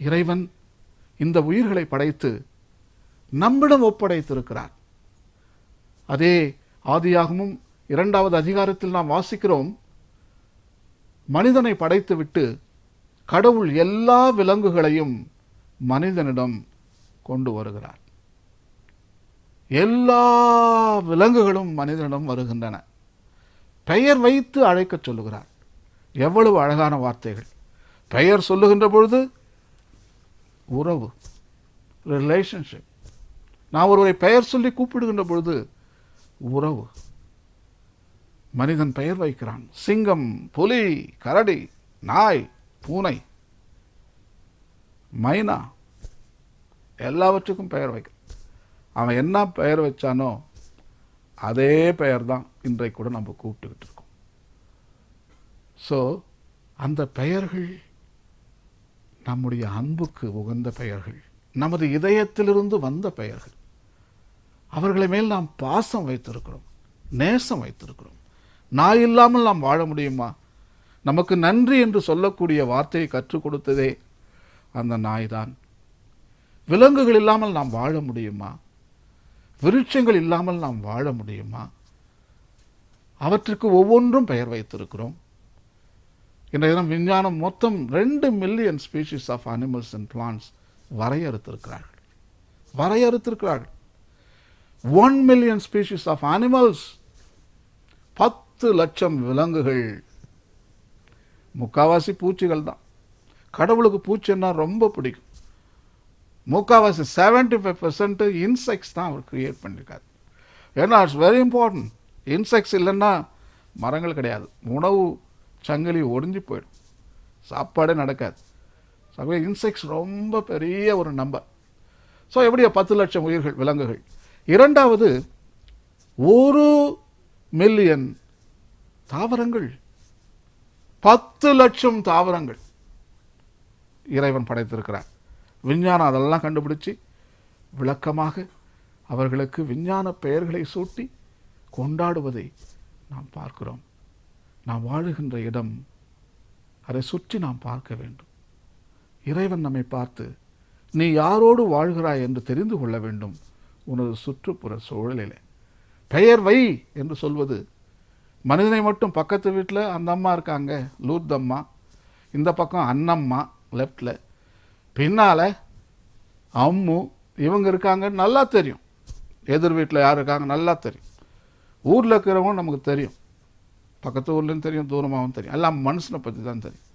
இறைவன் இந்த உயிர்களை படைத்து நம்மிடம் ஒப்படைத்திருக்கிறார். அதே ஆதியாகமும் இரண்டாவது அதிகாரத்தில் நாம் வாசிக்கிறோம் மனிதனை படைத்துவிட்டு கடவுள் எல்லா விலங்குகளையும் மனிதனிடம் கொண்டு வருகிறார். எல்லா விலங்குகளும் மனிதனிடம் வருகின்றன. பெயர் வைத்து அழைக்கச் சொல்லுகிறார். எவ்வளவு அழகான வார்த்தைகள். பெயர் சொல்லுகின்ற பொழுது உறவு ரிலேஷன்ஷிப் நான் ஒருவரை பெயர் சொல்லி கூப்பிடுகின்ற பொழுது உறவு. மனிதன் பெயர் வைக்கிறான். சிங்கம் புலி கரடி நாய் பூனை மைனா எல்லாவற்றுக்கும் பெயர் வைக்க அவன் என்ன பெயர் வச்சானோ அதே பெயர் தான் இன்றைக்கு கூட நம்ம கூப்பிட்டுக்கிட்டு இருக்கோம். ஸோ அந்த பெயர்கள் நம்முடைய அன்புக்கு உகந்த பெயர்கள் நமது இதயத்திலிருந்து வந்த பெயர்கள். அவர்களை மேல் நாம் பாசம் வைத்திருக்கிறோம் நேசம் வைத்திருக்கிறோம். நாய் இல்லாமல் நாம் வாழ முடியுமா? நமக்கு நன்றி என்று சொல்லக்கூடிய வார்த்தையை கற்றுக் கொடுத்ததே அந்த நாய்தான். விலங்குகள் இல்லாமல் நாம் வாழ முடியுமா? விருட்சங்கள் இல்லாமல் நாம் வாழ முடியுமா? அவற்றுக்கு ஒவ்வொன்றும் பெயர் வைத்திருக்கிறோம். இன்றைய தினம் விஞ்ஞானம் மொத்தம் ரெண்டு million species of animals and plants வரையறுத்திருக்கிறார்கள். வரையறுத்திருக்கிறார்கள். One million species of animals பத்து லட்சம் விலங்குகள். முக்காவாசி பூச்சிகள் தான். கடவுளுக்கு பூச்சின்னா ரொம்ப பிடிக்கும். முக்காவாசி செவன்டி ஃபைவ் பர்சன்ட் இன்செக்ட்ஸ் தான் அவர் கிரியேட் பண்ணியிருக்காரு ஏன்னா இட்ஸ் வெரி இம்பார்ட்டன்ட் இன்செக்ட்ஸ் இல்லைன்னா மரங்கள் கிடையாது. உணவு சங்கிலி ஒடிஞ்சு போயிடும். சாப்பாடே நடக்காது. ஸோ இன்செக்ட்ஸ் ரொம்ப பெரிய ஒரு நம்பர் ஸோ எப்படியோ பத்து லட்சம் உயிர்கள் விலங்குகள்? இரண்டாவது ஒரு மில்லியன் தாவரங்கள். பத்து லட்சம் தாவரங்கள். இறைவன் படைத்திருக்கிறார். விஞ்ஞானம் அதெல்லாம் கண்டுபிடிச்சு விளக்கமாக அவர்களுக்கு விஞ்ஞான பெயர்களை சூட்டி கொண்டாடுவதை நாம் பார்க்கிறோம். நாம் வாழுகின்ற இடம் அதை சுற்றி நாம் பார்க்க வேண்டும். இறைவன் நம்மை பார்த்து நீ யாரோடு வாழ்கிறாய் என்று தெரிந்து கொள்ள வேண்டும். உனது சுற்றுப்புற சூழலிலே. பெயர் வை என்று சொல்வது மனிதனை மட்டும் பக்கத்து வீட்டில் அந்த அம்மா இருக்காங்க லூர்தம்மா இந்த பக்கம் அன்னம்மா லெஃப்டில் பின்னால் அம்மு இவங்க இருக்காங்கன்னு நல்லா தெரியும். எதிர் வீட்டில் யார் இருக்காங்க நல்லா தெரியும். ஊரில் இருக்கிறவங்க நமக்கு தெரியும். பக்கத்து ஊர்லேயும் தெரியும் தூரமாகவும் தெரியும். எல்லாம் மனுஷனை பற்றி தான் தெரியும்.